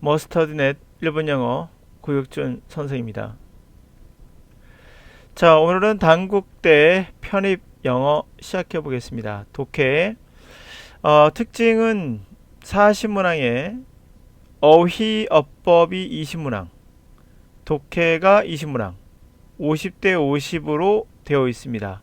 머스터드넷 일본 영어 고육준 선생입니다. 자, 오늘은 단국대 편입 영어 시작해 보겠습니다. 독해 어, 특징은 40문항에 어휘 어법이 20문항, 독해가 20문항, 50대 50으로 되어 있습니다.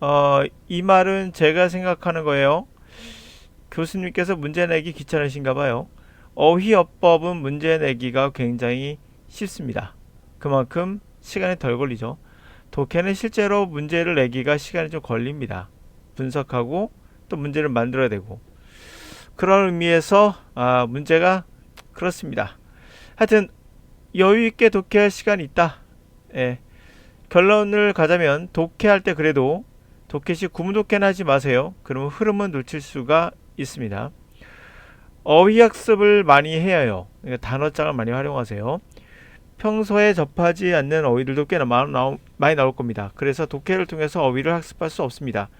어, 이 말은 제가 생각하는 거예요. 교수님께서 문제 내기 귀찮으신가 봐요. 어휘어법은 문제 내기가 굉장히 쉽습니다. 그만큼 시간이 덜 걸리죠. 독해는 실제로 문제를 내기가 시간이 좀 걸립니다. 분석하고 또 문제를 만들어야 되고 그런 의미에서 아, 문제가 그렇습니다. 하여튼 여유 있게 독해할 시간이 있다. 예. 결론을 가자면 독해할 때 그래도 독해 시 구문독해는 하지 마세요. 그러면 흐름은 놓칠 수가 있습니다. 어휘 학습을 많이 해야 해요. 그러니까 단어장을 많이 활용하세요. 평소에 접하지 않는 어휘들도 꽤나 많이, 나올 겁니다. 그래서 독해를 통해서 어휘를 학습할 수 없습니다.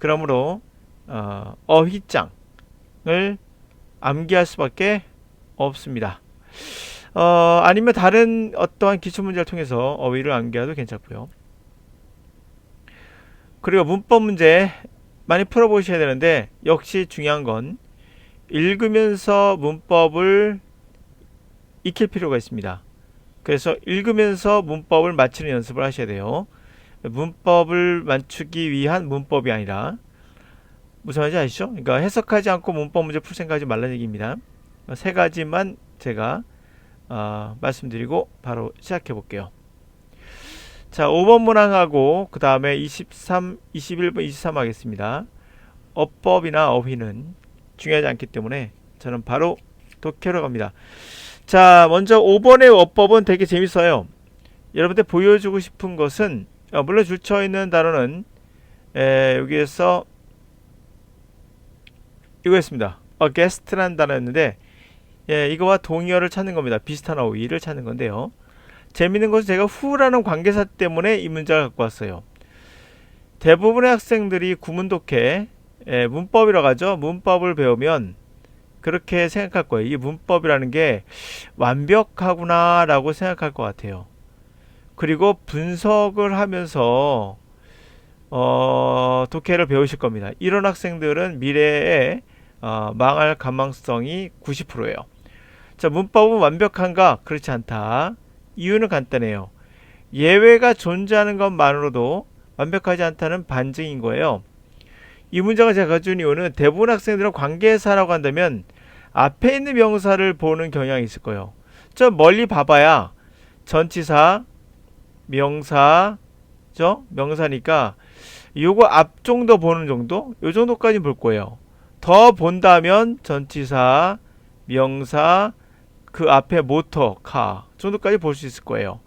그러므로 어, 어휘장을 암기할 수밖에 없습니다. 어, 아니면 다른 어떠한 기출문제를 통해서 어휘를 암기해도 괜찮고요. 그리고 문법 문제 많이 풀어보셔야 되는데 역시 중요한 건 읽으면서 문법을 익힐 필요가 있습니다. 그래서 읽으면서 문법을 맞추는 연습을 하셔야 돼요. 문법을 맞추기 위한 문법이 아니라 무슨 말인지 아시죠? 그러니까 해석하지 않고 문법 문제 풀 생각하지 말라는 얘기입니다. 세 가지만 제가 어, 말씀드리고 바로 시작해 볼게요. 자, 5번 문항하고 그 다음에 23, 21번, 23 하겠습니다. 어법이나 어휘는 중요하지 않기 때문에 저는 바로 독해로 갑니다. 자, 먼저 5번의 어법은 되게 재밌어요. 여러분들 보여주고 싶은 것은 어, 물론 줄쳐 있는 단어는 에, 여기에서 이거였습니다. against라는 단어였는데 예, 이거와 동의어를 찾는 겁니다. 비슷한 어휘를 찾는 건데요. 재밌는 것은 제가 후라는 관계사 때문에 이 문장을 갖고 왔어요. 대부분의 학생들이 구문독해 예, 문법이라고 하죠. 문법을 배우면 그렇게 생각할 거예요. 이 문법이라는 게 완벽하구나라고 생각할 것 같아요. 그리고 분석을 하면서 어, 독해를 배우실 겁니다. 이런 학생들은 미래에 어, 망할 가망성이 90%예요. 자, 문법은 완벽한가? 그렇지 않다. 이유는 간단해요. 예외가 존재하는 것만으로도 완벽하지 않다는 반증인 거예요. 이 문장을 제가 가져온 이유는 대부분 학생들은 관계사라고 한다면 앞에 있는 명사를 보는 경향이 있을 거예요. 저 멀리 봐봐야 전치사, 명사, 죠 명사니까 요거 앞 정도 보는 정도? 요 정도까지 볼 거예요. 더 본다면 전치사, 명사, 그 앞에 모터, 카 정도까지 볼 수 있을 거예요.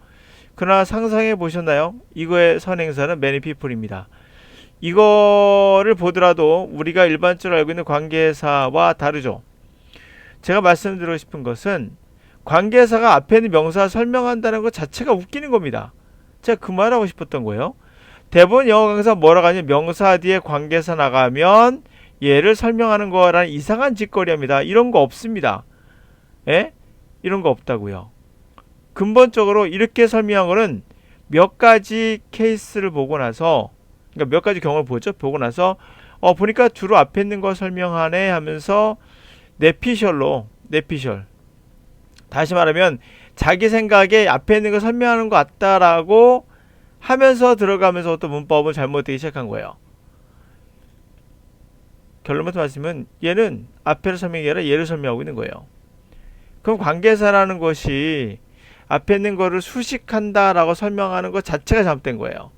그러나 상상해 보셨나요? 이거의 선행사는 many people입니다. 이거를 보더라도 우리가 일반적으로 알고 있는 관계사와 다르죠. 제가 말씀드리고 싶은 것은 관계사가 앞에 있는 명사 설명한다는 것 자체가 웃기는 겁니다. 제가 그 말하고 싶었던 거예요. 대부분 영어 강사 뭐라고 하냐면 명사 뒤에 관계사 나가면 얘를 설명하는 거라는 이상한 짓거리입니다. 이런 거 없습니다. 예? 이런 거 없다고요. 근본적으로 이렇게 설명한 거는 몇 가지 케이스를 보고 나서 그러니까 몇 가지 경험을 보죠. 보고 나서 어 보니까 주로 앞에 있는 거 설명하네 하면서 내피셜로 내피셜 다시 말하면 자기 생각에 앞에 있는 거 설명하는 것 같다라고 하면서 들어가면서 또 문법을 잘못되기 시작한 거예요. 결론부터 말씀은 얘는 앞에를 설명이 아니라 얘를 설명하고 있는 거예요. 그럼 관계사라는 것이 앞에 있는 거를 수식한다라고 설명하는 것 자체가 잘못된 거예요.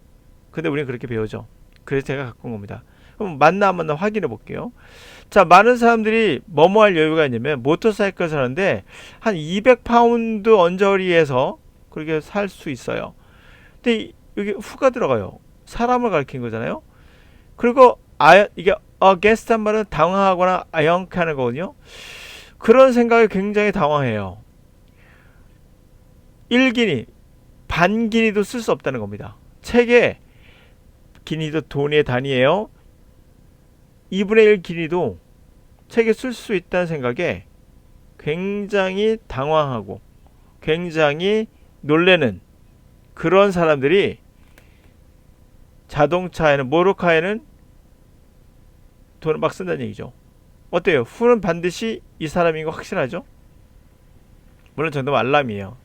근데 우리는 그렇게 배우죠. 그래서 제가 갖고 온 겁니다. 그럼 맞나 안 맞나 확인해 볼게요. 자, 많은 사람들이 뭐뭐 할 여유가 있냐면 모터사이클 사는데 한 200파운드 언저리에서 그렇게 살 수 있어요. 근데 여기 후가 들어가요. 사람을 가리킨 거잖아요. 그리고 아 이게 against 한 말은 당황하거나 아영케하는 거거든요. 그런 생각에 굉장히 당황해요. 1기니 반기니도 쓸 수 없다는 겁니다. 책에 기니도 돈의 단위예요. 2분의 1 길이도 책에 쓸 수 있다는 생각에 굉장히 당황하고 굉장히 놀래는 그런 사람들이 자동차에는 모로카에는 돈을 막 쓴다는 얘기죠. 어때요? 후는 반드시 이 사람인 거 확실하죠? 물론 정답 알람이에요.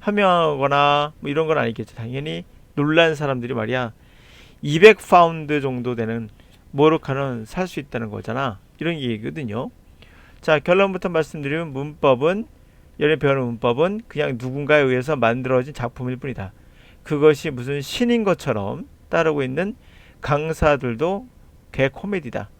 하명하거나 뭐 이런 건 아니겠죠. 당연히 놀란 사람들이 말이야 200 파운드 정도 되는 모로카는 살 수 있다는 거잖아. 이런 얘기거든요. 자 결론부터 말씀드리면 문법은 연애 배우는 문법은 그냥 누군가에 의해서 만들어진 작품일 뿐이다. 그것이 무슨 신인 것처럼 따르고 있는 강사들도 개 코미디다.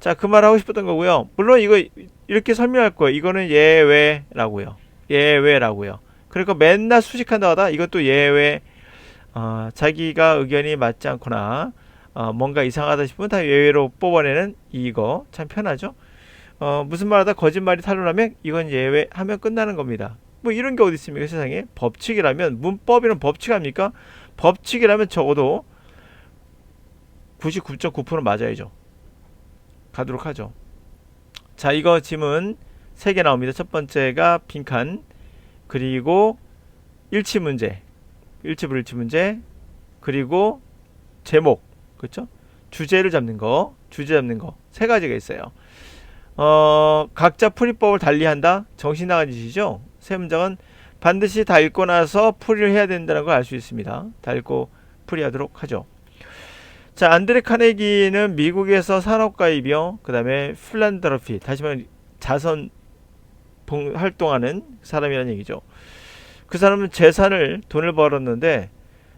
자, 그 말 하고 싶었던 거고요. 물론 이거 이렇게 설명할 거예요. 이거는 예외라고요. 예외라고요. 그리고 맨날 수식한다 하다 이것도 예외. 어, 자기가 의견이 맞지 않거나 어, 뭔가 이상하다 싶으면 다 예외로 뽑아내는 이거 참 편하죠. 어, 무슨 말하다 거짓말이 탄로나면 이건 예외하면 끝나는 겁니다. 뭐 이런 게 어디 있습니까 세상에 법칙이라면 문법이란 법칙 아닙니까? 법칙이라면 적어도 99.9% 맞아야죠. 가도록 하죠. 자, 이거 지문 3개 나옵니다. 첫 번째가 빈칸, 그리고 일치 문제, 일치 불일치 문제, 그리고 제목, 그렇죠? 주제를 잡는 거, 주제 잡는 거 세 가지가 있어요. 어, 각자 풀이법을 달리한다. 정신 나간 짓이죠. 세 문장은 반드시 다 읽고 나서 풀이를 해야 된다는 걸 알 수 있습니다. 다 읽고 풀이하도록 하죠. 자, 안드레 카네기는 미국에서 산업가이며 그다음에 필란드로피 다시 말해 자선 봉, 활동하는 사람이라는 얘기죠. 그 사람은 재산을 돈을 벌었는데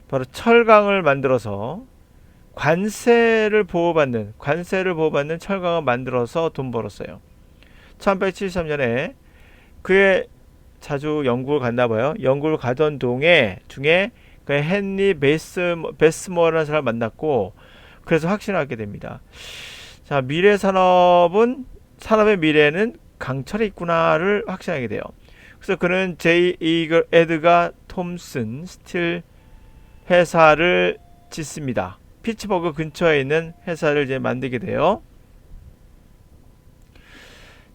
바로 철강을 만들어서 관세를 보호받는 관세를 보호받는 철강을 만들어서 돈 벌었어요. 1873년에 그의 자주 영국을 갔나 봐요. 영국을 가던 동에 중에 그 헨리 베스 베스머라는 사람을 만났고 그래서 확신하게 됩니다. 자, 미래 산업은 산업의 미래는 강철에 있구나를 확신하게 돼요. 그래서 그는 제이 이글 에드가 톰슨 스틸 회사를 짓습니다. 피츠버그 근처에 있는 회사를 이제 만들게 돼요.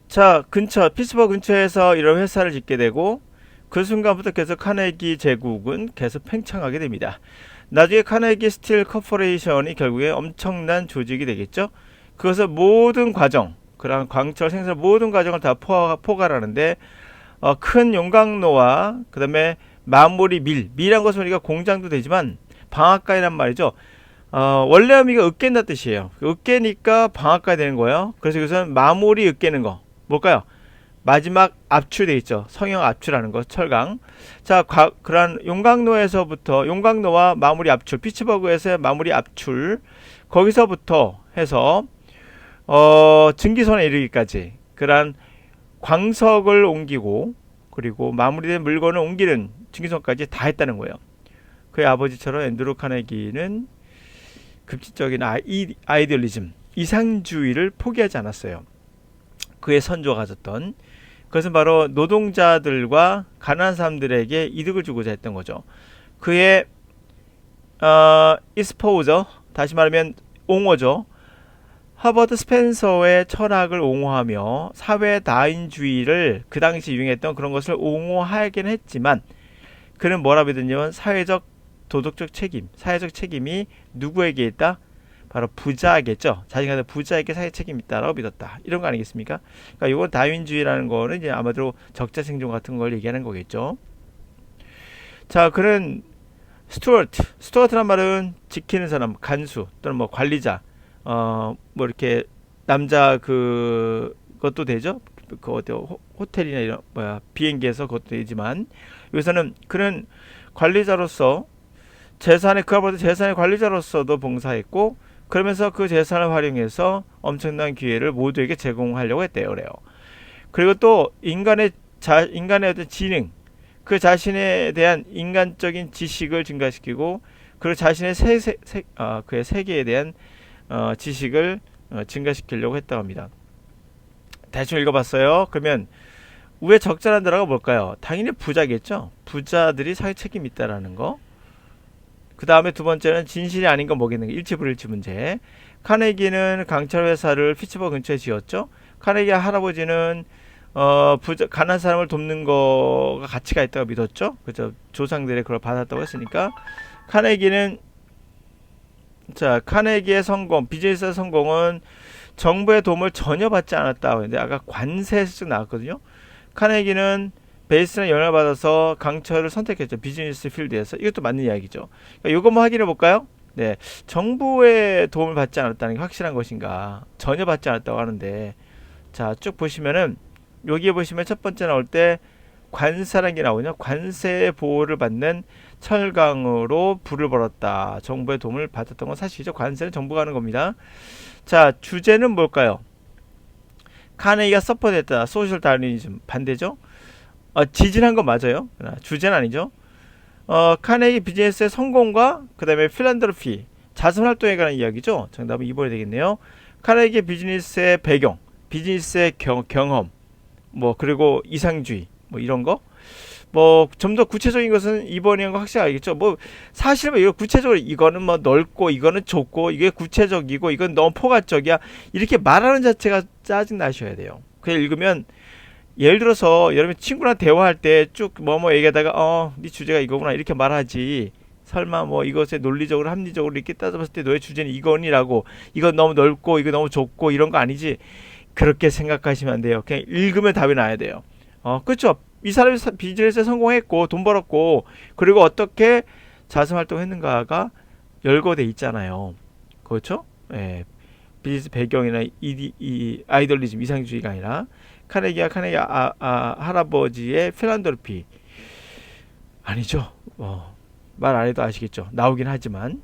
자, 근처 피츠버그 근처에서 이런 회사를 짓게 되고 그 순간부터 계속 카네기 제국은 계속 팽창하게 됩니다. 나중에 카네기 스틸 커퍼레이션이 결국에 엄청난 조직이 되겠죠. 그것을 모든 과정, 그런 광철 생산 모든 과정을 다 포, 포괄하는데 어, 큰 용광로와 그 다음에 마무리 밀, 밀한 것은 우리가 공장도 되지만 방앗간이란 말이죠. 어, 원래 의미가 으깬다 뜻이에요. 으깨니까 방앗간이 되는 거예요. 그래서 여기서는 마무리 으깨는 거 뭘까요? 마지막 압출돼 있죠. 성형 압출하는 거 철강. 자, 과, 그런 용광로에서부터 용광로와 마무리 압출, 피츠버그에서의 마무리 압출 거기서부터 해서 어, 증기선에 이르기까지 그런 광석을 옮기고 그리고 마무리된 물건을 옮기는 증기선까지 다 했다는 거예요. 그의 아버지처럼 앤드루 카네기는 급진적인 아이, 아이디얼리즘, 이상주의를 포기하지 않았어요. 그의 선조가 가졌던 그것은 바로 노동자들과 가난한 사람들에게 이득을 주고자 했던 거죠. 그의 어, 이스포우저 다시 말하면 옹호죠. 하버드 스펜서의 철학을 옹호하며 사회 다인주의를 그 당시 유행했던 그런 것을 옹호하긴 했지만 그는 뭐라 믿었냐면 사회적 도덕적 책임, 사회적 책임이 누구에게 있다? 바로 부자겠죠. 자신한테 부자에게 사회 책임이 있다라고 믿었다. 이런 거 아니겠습니까? 그러니까 이건 다윈주의라는 거는 이제 아마도 적자 생존 같은 걸 얘기하는 거겠죠. 자, 그는 스튜어트. 스튜어트란 말은 지키는 사람, 간수 또는 뭐 관리자, 어, 뭐 이렇게 남자 그 것도 되죠. 그 어디 호텔이나 이런 뭐야 비행기에서 그것도 되지만 여기서는 그는 관리자로서 재산의 그 아버지 재산의 관리자로서도 봉사했고 그러면서 그 재산을 활용해서 엄청난 기회를 모두에게 제공하려고 했대요. 그래요. 그리고 또 인간의 자, 인간의 어떤 지능, 그 자신에 대한 인간적인 지식을 증가시키고 그리고 자신의 세, 세, 세 어, 그의 세계에 대한 어, 지식을 어, 증가시키려고 했다고 합니다. 대충 읽어봤어요. 그러면 왜 적절한 단어가 뭘까요? 당연히 부자겠죠. 부자들이 사회 책임이 있다라는 거. 그 다음에 두 번째는 진실이 아닌 건 뭐겠는 가 일치불일치 문제. 카네기는 강철 회사를 피츠버그 근처에 지었죠. 카네기 할아버지는 어, 부자, 가난 사람을 돕는 거가 가치가 있다고 믿었죠. 그죠? 조상들의 그걸 받았다고 했으니까 카네기는 자 카네기의 성공, 비즈니스의 성공은 정부의 도움을 전혀 받지 않았다고 했는데 아까 관세에서 나왔거든요. 카네기는 베이스나 영향을 받아서 강철을 선택했죠. 비즈니스 필드에서 이것도 맞는 이야기죠. 그러니까 이거 뭐 확인해 볼까요? 네, 정부의 도움을 받지 않았다는 게 확실한 것인가? 전혀 받지 않았다고 하는데 자 쭉 보시면은 여기에 보시면 첫 번째 나올 때 관사라는 게 나오냐? 관세 보호를 받는 철강으로 불을 벌었다. 정부의 도움을 받았던 건 사실이죠. 관세는 정부가 하는 겁니다. 자 주제는 뭘까요? 카네기가 서포트했다. 소셜 다르니즘 반대죠. 어, 지진한 건 맞아요. 그러나 주제는 아니죠. 어, 카네기 비즈니스의 성공과 그다음에 필란드로피 자선 활동에 관한 이야기죠. 정답은 2번이 되겠네요. 카네기 비즈니스의 배경, 비즈니스의 경, 경험, 뭐 그리고 이상주의, 뭐 이런 거. 뭐 좀 더 구체적인 것은 2번이란 거 확실히 알겠죠. 뭐 사실 뭐 이거 구체적으로 이거는 뭐 넓고 이거는 좁고 이게 구체적이고 이건 너무 포괄적이야 이렇게 말하는 자체가 짜증 나셔야 돼요. 그냥 읽으면 예를 들어서 여러분 친구랑 대화할 때 쭉 뭐 뭐 얘기하다가 어 네 주제가 이거구나 이렇게 말하지 설마 뭐 이것에 논리적으로 합리적으로 이렇게 따져봤을 때 너의 주제는 이거니라고 이건 너무 넓고 이거 너무 좁고 이런 거 아니지 그렇게 생각하시면 안 돼요 그냥 읽으면 답이 나야 돼요 어 그렇죠. 이 사람이 사- 비즈니스에 성공했고 돈 벌었고 그리고 어떻게 자선 활동했는가가 열거돼 있잖아요. 그렇죠? 예. 비즈니스 배경이나 이, 이 아이돌리즘 이상주의가 아니라 카네기와 카네기 아, 아, 할아버지의 필란드로피. 아니죠. 어, 말 안 해도 아시겠죠. 나오긴 하지만